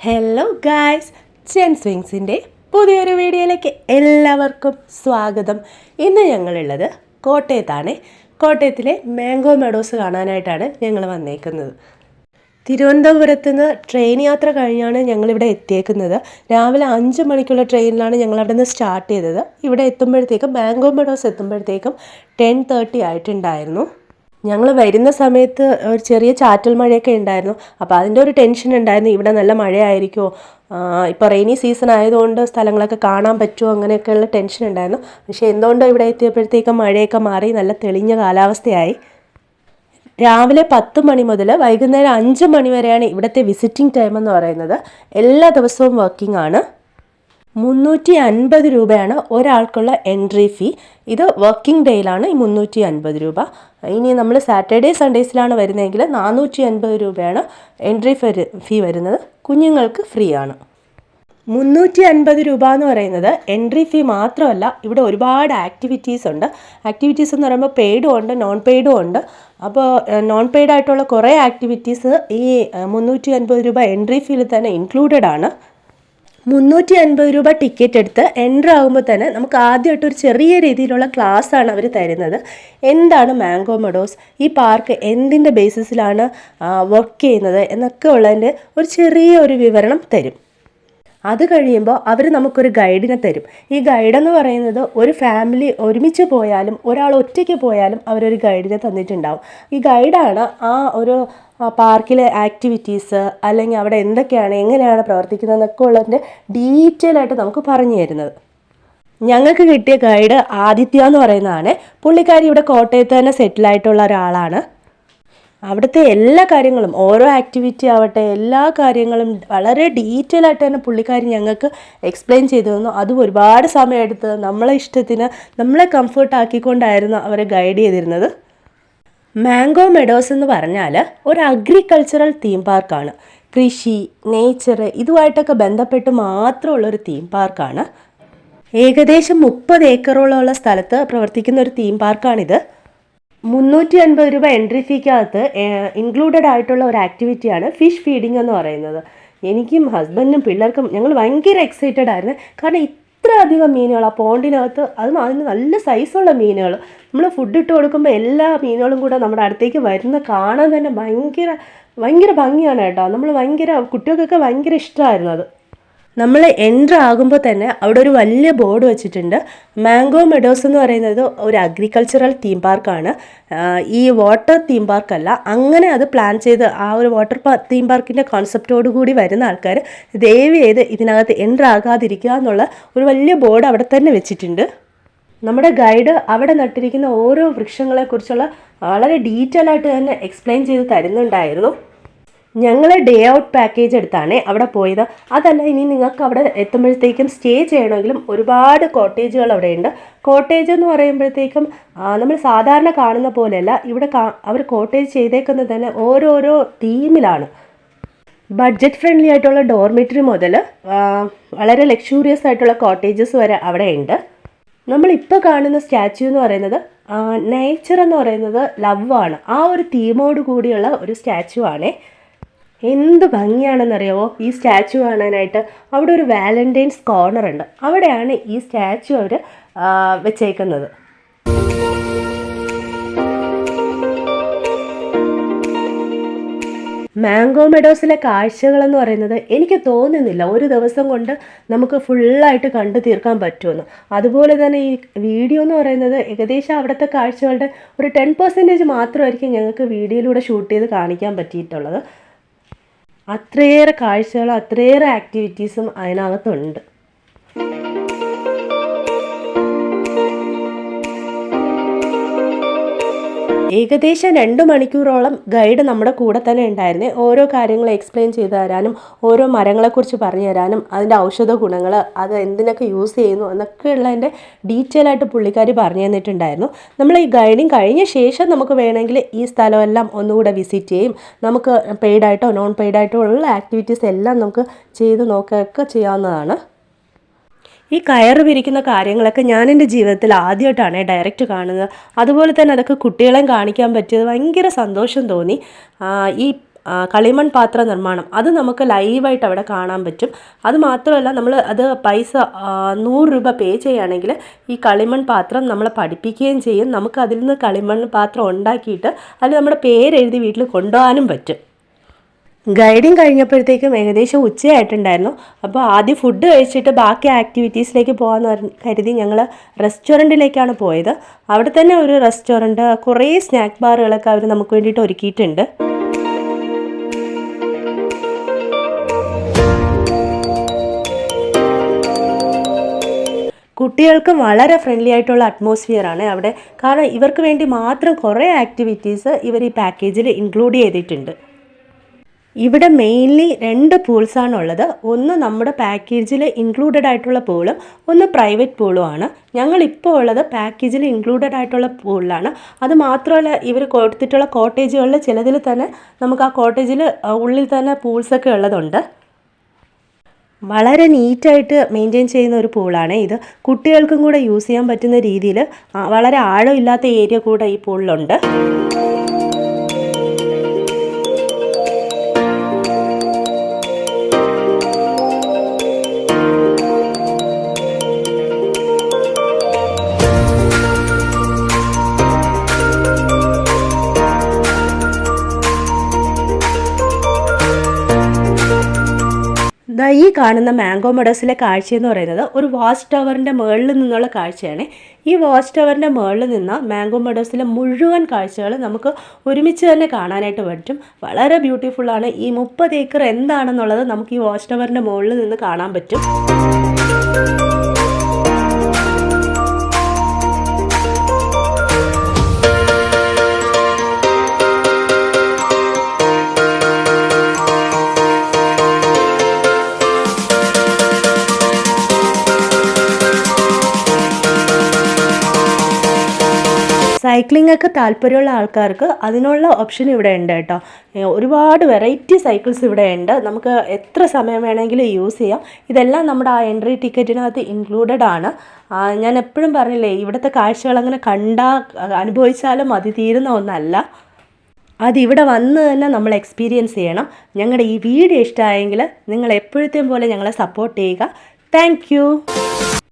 Hello guys Chen സ്വിങ്സിന്റെ പുതിയൊരു വീഡിയോയിലേക്ക് എല്ലാവർക്കും സ്വാഗതം. ഇന്ന് ഞങ്ങളുള്ളത് കോട്ടയത്താണ്. കോട്ടയത്തിലെ മാംഗോ മെഡോസ് കാണാനായിട്ടാണ് ഞങ്ങൾ വന്നേക്കുന്നത്. തിരുവനന്തപുരത്ത് നിന്ന് ട്രെയിൻ യാത്ര കഴിഞ്ഞാണ് ഞങ്ങളിവിടെ എത്തിയേക്കുന്നത്. രാവിലെ അഞ്ച് മണിക്കുള്ള ട്രെയിനിലാണ് ഞങ്ങൾ അവിടെ നിന്ന് സ്റ്റാർട്ട് ചെയ്തത്. ഇവിടെ എത്തുമ്പോഴത്തേക്കും മാംഗോ മെഡോസ് എത്തുമ്പോഴത്തേക്കും ടെൻ തേർട്ടി ആയിട്ടുണ്ടായിരുന്നു. ഞങ്ങൾ വരുന്ന സമയത്ത് ഒരു ചെറിയ ചാറ്റൽ മഴയൊക്കെ ഉണ്ടായിരുന്നു. അപ്പോൾ അതിന്റെ ഒരു ടെൻഷൻ ഉണ്ടായിരുന്നു. ഇവിടെ നല്ല മഴയായിരിക്കുമോ ഇപ്പോൾ റെയിനി സീസൺ ആയതുകൊണ്ട് സ്ഥലങ്ങളൊക്കെ കാണാൻ പറ്റുമോ? അങ്ങനെയൊക്കെയുള്ള ടെൻഷൻ ഉണ്ടായിരുന്നു. പക്ഷേ എന്തുകൊണ്ടോ ഇവിടെ എത്തിയപ്പോഴത്തേക്കും മഴയൊക്കെ മാറി. നല്ല തെളിഞ്ഞ കാലാവസ്ഥയായി. രാവിലെ പത്ത് മണി മുതൽ വൈകുന്നേരം അഞ്ച് മണി വരെയാണ് ഇവിടുത്തെ വിസിറ്റിംഗ് ടൈം എന്ന് പറയുന്നത്. എല്ലാ ദിവസവും വർക്കിംഗ് ആണ്. മുന്നൂറ്റി അൻപത് രൂപയാണ് ഒരാൾക്കുള്ള എൻട്രി ഫീ. ഇത് വർക്കിംഗ് ഡേയിലാണ് ഈ മുന്നൂറ്റി അൻപത് രൂപ. ഇനി നമ്മൾ സാറ്റർഡേ സൺഡേസിലാണ് വരുന്നതെങ്കിൽ നാനൂറ്റി അൻപത് രൂപയാണ് എൻട്രി ഫീ വരുന്നത്. കുഞ്ഞുങ്ങൾക്ക് ഫ്രീ ആണ് മുന്നൂറ്റി അൻപത് രൂപ എന്ന് പറയുന്നത് എൻട്രി ഫീ മാത്രമല്ല ഇവിടെ ഒരുപാട് ആക്ടിവിറ്റീസ് ഉണ്ട്. ആക്ടിവിറ്റീസ് എന്ന് പറയുമ്പോൾ പെയ്ഡും ഉണ്ട് നോൺ പെയ്ഡും ഉണ്ട്. അപ്പോൾ നോൺ പെയ്ഡ് ആയിട്ടുള്ള കുറേ ആക്ടിവിറ്റീസ് ഈ മുന്നൂറ്റി അൻപത് രൂപ എൻട്രി ഫീയിൽ തന്നെ ഇൻക്ലൂഡഡ് ആണ്. മുന്നൂറ്റി അൻപത് രൂപ ടിക്കറ്റ് എടുത്ത് എന്റർ ആകുമ്പോൾ തന്നെ നമുക്ക് ആദ്യമായിട്ട് ഒരു ചെറിയ രീതിയിലുള്ള ക്ലാസ് ആണ് അവർ തരുന്നത്. എന്താണ് മാംഗോ മെഡോസ് ഈ പാർക്ക് എന്തിന്റെ ബേസിസിലാണ് വർക്ക് ചെയ്യുന്നത് എന്നൊക്കെ ഉള്ളതിന്റെ ഒരു ചെറിയ ഒരു വിവരണം തരും. അത് കഴിയുമ്പോൾ അവർ നമുക്കൊരു ഗൈഡിനെ തരും. ഈ ഗൈഡെന്ന് പറയുന്നത് ഒരു ഫാമിലി ഒരുമിച്ച് പോയാലും ഒരാൾ ഒറ്റയ്ക്ക് പോയാലും അവരൊരു ഗൈഡിനെ തന്നിട്ടുണ്ടാവും. ഈ ഗൈഡാണ് ആ ഒരു പാർക്കിലെ ആക്ടിവിറ്റീസ് അല്ലെങ്കിൽ അവിടെ എന്തൊക്കെയാണ് എങ്ങനെയാണ് പ്രവർത്തിക്കുന്നത് എന്നൊക്കെ ഉള്ളതിന്റെ ഡീറ്റെയിൽ ആയിട്ട് നമുക്ക് പറഞ്ഞു തരുന്നത്. ഞങ്ങൾക്ക് കിട്ടിയ ഗൈഡ് ആദിത്യ എന്ന് പറയുന്നതാണ്. പുള്ളിക്കാരി ഇവിടെ കോട്ടയത്ത് തന്നെ സെറ്റിലായിട്ടുള്ള ഒരാളാണ്. അവിടുത്തെ എല്ലാ കാര്യങ്ങളും ഓരോ ആക്ടിവിറ്റി ആവട്ടെ എല്ലാ കാര്യങ്ങളും വളരെ ഡീറ്റെയിൽ ആയിട്ട് തന്നെ പുള്ളിക്കാരി ഞങ്ങൾക്ക് എക്സ്പ്ലെയിൻ ചെയ്തു തന്നു. അതും ഒരുപാട് സമയമെടുത്ത് നമ്മളെ ഇഷ്ടത്തിന് നമ്മളെ കംഫർട്ട് ആക്കിക്കൊണ്ടായിരുന്നു അവരെ ഗൈഡ് ചെയ്തിരുന്നത്. മാംഗോ മെഡോസ് എന്ന് പറഞ്ഞാൽ ഒരു അഗ്രികൾച്ചറൽ തീം പാർക്കാണ് കൃഷി നേച്ചർ ഇതുമായിട്ടൊക്കെ ബന്ധപ്പെട്ട് മാത്രമുള്ളൊരു തീം പാർക്കാണ് ഏകദേശം മുപ്പത് ഏക്കറോളമുള്ള സ്ഥലത്ത് പ്രവർത്തിക്കുന്ന ഒരു തീം പാർക്കാണിത് മുന്നൂറ്റി അൻപത് രൂപ എൻട്രി ഫീക്കകത്ത് ഇൻക്ലൂഡഡ് ആയിട്ടുള്ള ഒരു ആക്ടിവിറ്റിയാണ് ഫിഷ് ഫീഡിംഗ് എന്ന് പറയുന്നത്. എനിക്കും ഹസ്ബൻഡിനും പിള്ളേർക്കും ഞങ്ങൾ ഭയങ്കര എക്സൈറ്റഡ് ആയിരുന്നു. കാരണം ഇത്ര അധികം മീനുകൾ ആ പോണ്ടിനകത്ത് അതും അതിന് നല്ല സൈസുള്ള മീനുകൾ. നമ്മൾ ഫുഡ് ഇട്ട് കൊടുക്കുമ്പോൾ എല്ലാ മീനുകളും കൂടെ നമ്മുടെ അടുത്തേക്ക് വരുന്ന കാണാൻ തന്നെ ഭയങ്കര ഭയങ്കര ഭംഗിയാണ് കേട്ടോ. നമ്മൾ ഭയങ്കര കുട്ടികൾക്കൊക്കെ ഭയങ്കര ഇഷ്ടമായിരുന്നു അത്. നമ്മൾ എന്റർ ആകുമ്പോൾ തന്നെ അവിടെ ഒരു വലിയ ബോർഡ് വെച്ചിട്ടുണ്ട്. മാംഗോ മെഡോസ് എന്ന് പറയുന്നത് ഒരു അഗ്രികൾച്ചറൽ തീം പാർക്കാണ് ഈ വാട്ടർ തീം പാർക്കല്ല അങ്ങനെ അത് പ്ലാൻ ചെയ്ത് ആ ഒരു വാട്ടർ തീം പാർക്കിന്റെ കോൺസെപ്റ്റോട് കൂടി വരുന്ന ആൾക്കാർ ദയവ് ചെയ്ത് ഇതിനകത്ത് എന്റർ ആകാതിരിക്കുക എന്നുള്ള ഒരു വലിയ ബോർഡ് അവിടെ തന്നെ വെച്ചിട്ടുണ്ട്. നമ്മുടെ ഗൈഡ് അവിടെ നട്ടിരിക്കുന്ന ഓരോ വൃക്ഷങ്ങളെക്കുറിച്ചുള്ള വളരെ ഡീറ്റെയിൽ ആയിട്ട് തന്നെ എക്സ്പ്ലെയിൻ ചെയ്ത് തരുന്നുണ്ടായിരുന്നു. ഞങ്ങൾ ഡേ ഔട്ട് പാക്കേജ് എടുത്താണ് അവിടെ പോയത്. അതല്ല ഇനി നിങ്ങൾക്ക് അവിടെ എത്തുമ്പോഴത്തേക്കും സ്റ്റേ ചെയ്യണമെങ്കിലും ഒരുപാട് കോട്ടേജുകൾ അവിടെ ഉണ്ട് കോട്ടേജ് എന്ന് പറയുമ്പോഴത്തേക്കും നമ്മൾ സാധാരണ കാണുന്ന പോലെയല്ല. ഇവിടെ അവർ കോട്ടേജ് ചെയ്തേക്കുന്നത് തന്നെ ഓരോരോ തീമിലാണ് ബഡ്ജറ്റ് ഫ്രണ്ട്ലി ആയിട്ടുള്ള ഡോർമെറ്ററി മുതൽ വളരെ ലക്ഷൂറിയസ് ആയിട്ടുള്ള കോട്ടേജസ് വരെ അവിടെ ഉണ്ട് നമ്മളിപ്പോൾ കാണുന്ന സ്റ്റാച്യു എന്ന് പറയുന്നത് നേച്ചർ എന്ന് പറയുന്നത് ലവ് ആണ്. ആ ഒരു തീമോട് കൂടിയുള്ള ഒരു സ്റ്റാച്യു ആണേ. എന്ത് ഭംഗിയാണെന്നറിയാവോ? ഈ സ്റ്റാച്ചു കാണാനായിട്ട് അവിടെ ഒരു വാലന്റൈൻസ് കോർണർ ഉണ്ട്. അവിടെയാണ് ഈ സ്റ്റാച്ചു അവർ വെച്ചേക്കുന്നത്. മാംഗോ മെഡോസിലെ കാഴ്ചകളെന്ന് പറയുന്നത് എനിക്ക് തോന്നുന്നില്ല. ഒരു ദിവസം കൊണ്ട് നമുക്ക് ഫുള്ളായിട്ട് കണ്ടു തീർക്കാൻ പറ്റുമെന്ന്. അതുപോലെ തന്നെ ഈ വീഡിയോ എന്ന് പറയുന്നത് ഏകദേശം അവിടുത്തെ കാഴ്ചകളുടെ ഒരു ടെൻ പെർസെന്റേജ് മാത്രമായിരിക്കും ഞങ്ങൾക്ക് വീഡിയോയിലൂടെ ഷൂട്ട് ചെയ്ത് കാണിക്കാൻ പറ്റിയിട്ടുള്ളത്. അത്രയേറെ കാഴ്ചകളും അത്രയേറെ ആക്ടിവിറ്റീസും അതിനകത്തുണ്ട്. ഏകദേശം രണ്ട് മണിക്കൂറോളം ഗൈഡ് നമ്മുടെ കൂടെ തന്നെ ഉണ്ടായിരുന്നേ. ഓരോ കാര്യങ്ങൾ എക്സ്പ്ലെയിൻ ചെയ്തു തരാനും ഓരോ മരങ്ങളെക്കുറിച്ച് പറഞ്ഞു തരാനും അതിന്റെ ഔഷധ ഗുണങ്ങൾ അത് എന്തിനൊക്കെ യൂസ് ചെയ്യുന്നു എന്നൊക്കെ ഉള്ളതിന്റെ ഡീറ്റെയിൽ ആയിട്ട് പുള്ളിക്കാരി പറഞ്ഞു തന്നിട്ടുണ്ടായിരുന്നു. നമ്മൾ ഈ ഗൈഡിങ് കഴിഞ്ഞ ശേഷം നമുക്ക് വേണമെങ്കിൽ ഈ സ്ഥലമെല്ലാം ഒന്നുകൂടെ വിസിറ്റ് ചെയ്യും. നമുക്ക് പെയ്ഡായിട്ടോ നോൺ പെയ്ഡായിട്ടോ ഉള്ള ആക്ടിവിറ്റീസ് എല്ലാം നമുക്ക് ചെയ്ത് നോക്കുകയൊക്കെ ചെയ്യാവുന്നതാണ്. ഈ കയറ് വിരിക്കുന്ന കാര്യങ്ങളൊക്കെ ഞാൻ എന്റെ ജീവിതത്തിൽ ആദ്യമായിട്ടാണ് ഡയറക്റ്റ് കാണുന്നത്. അതുപോലെ തന്നെ അതൊക്കെ കുട്ടികളെ കാണിക്കാൻ പറ്റിയത് ഭയങ്കര സന്തോഷം തോന്നി. ഈ കളിമൺ പാത്ര നിർമ്മാണം അത് നമുക്ക് ലൈവായിട്ട് അവിടെ കാണാൻ പറ്റും. അത് മാത്രമല്ല നമ്മൾ അത് പൈസ നൂറ് രൂപ പേ ചെയ്യുകയാണെങ്കിൽ ഈ കളിമൺ പാത്രം നമ്മളെ പഠിപ്പിക്കുകയും ചെയ്യും. നമുക്ക് അതിൽ നിന്ന് കളിമൺ പാത്രം ഉണ്ടാക്കിയിട്ട് അതിൽ നമ്മുടെ പേരെഴുതി വീട്ടിൽ കൊണ്ടുപോകാനും പറ്റും. ഗൈഡിങ് കഴിഞ്ഞപ്പോഴത്തേക്കും ഏകദേശം ഉച്ചയായിട്ടുണ്ടായിരുന്നു. അപ്പോൾ ആദ്യം ഫുഡ് കഴിച്ചിട്ട് ബാക്കി ആക്ടിവിറ്റീസിലേക്ക് പോകാമെന്ന് കരുതി ഞങ്ങൾ റെസ്റ്റോറന്റിലേക്കാണ് പോയത്. അവിടെ തന്നെ ഒരു റെസ്റ്റോറന്റ് കുറേ സ്നാക്ക് ബാറുകളൊക്കെ അവർ നമുക്ക് വേണ്ടിയിട്ട് ഒരുക്കിയിട്ടുണ്ട്. കുട്ടികൾക്ക് വളരെ ഫ്രണ്ട്ലി ആയിട്ടുള്ള അറ്റ്മോസ്ഫിയർ ആണ് അവിടെ. കാരണം ഇവർക്ക് വേണ്ടി മാത്രം കുറേ ആക്ടിവിറ്റീസ് ഇവർ ഈ പാക്കേജിൽ ഇൻക്ലൂഡ് ചെയ്തിട്ടുണ്ട്. ഇവിടെ മെയിൻലി രണ്ട് പൂൾസാണ് ഉള്ളത് ഒന്ന് നമ്മുടെ പാക്കേജിൽ ഇൻക്ലൂഡഡ് ആയിട്ടുള്ള പൂളും ഒന്ന് പ്രൈവറ്റ് പൂളും ആണ്. ഞങ്ങൾ ഇപ്പോൾ ഉള്ളത് പാക്കേജിൽ ഇൻക്ലൂഡഡ് ആയിട്ടുള്ള പൂളിലാണ് അത് മാത്രമല്ല ഇവർ കൊടുത്തിട്ടുള്ള കോട്ടേജുകളിൽ ചിലതിൽ തന്നെ നമുക്ക് ആ കോട്ടേജിൽ ഉള്ളിൽ തന്നെ പൂൾസൊക്കെ ഉള്ളതുണ്ട്. വളരെ നീറ്റായിട്ട് മെയിന്റെയിൻ ചെയ്യുന്ന ഒരു പൂളാണ് ഇത്. കുട്ടികൾക്കും കൂടെ യൂസ് ചെയ്യാൻ പറ്റുന്ന രീതിയിൽ വളരെ ആഴമില്ലാത്ത ഏരിയ കൂടെ ഈ പൂളിലുണ്ട് ഈ കാണുന്ന മാംഗോ മെഡസിലെ കാഴ്ച എന്ന് പറയുന്നത് ഒരു വാച്ച് ടവറിന്റെ മുകളിൽ നിന്നുള്ള കാഴ്ചയാണ്. ഈ വാച്ച് ടവറിന്റെ മുകളിൽ നിന്ന് മാംഗോ മെഡസിലെ മുഴുവൻ കാഴ്ചകൾ നമുക്ക് ഒരുമിച്ച് തന്നെ കാണാനായിട്ട് പറ്റും. വളരെ ബ്യൂട്ടിഫുള്ളാണ് ഈ മുപ്പത് ഏക്കർ എന്താണെന്നുള്ളത് നമുക്ക് ഈ വാച്ച് ടവറിന്റെ മുകളിൽ നിന്ന് കാണാൻ പറ്റും. സൈക്ലിംഗ് ഒക്കെ താല്പര്യമുള്ള ആൾക്കാർക്ക് അതിനുള്ള ഓപ്ഷൻ ഇവിടെ ഉണ്ട് കേട്ടോ. ഒരുപാട് വെറൈറ്റി സൈക്കിൾസ് ഇവിടെ ഉണ്ട്. നമുക്ക് എത്ര സമയം വേണമെങ്കിലും യൂസ് ചെയ്യാം. ഇതെല്ലാം നമ്മുടെ ആ എൻട്രി ടിക്കറ്റിനകത്ത് ഇൻക്ലൂഡഡ് ആണ്. ഞാൻ എപ്പോഴും പറഞ്ഞില്ലേ ഇവിടുത്തെ കാഴ്ചകൾ അങ്ങനെ കണ്ടാ അനുഭവിച്ചാലും മതി തീരുന്ന ഒന്നല്ല. അതിവിടെ വന്ന് തന്നെ നമ്മൾ എക്സ്പീരിയൻസ് ചെയ്യണം. ഞങ്ങളുടെ ഈ വീഡിയോ ഇഷ്ടമായെങ്കിൽ നിങ്ങൾ എപ്പോഴത്തെയും പോലെ ഞങ്ങളെ സപ്പോർട്ട് ചെയ്യുക. താങ്ക്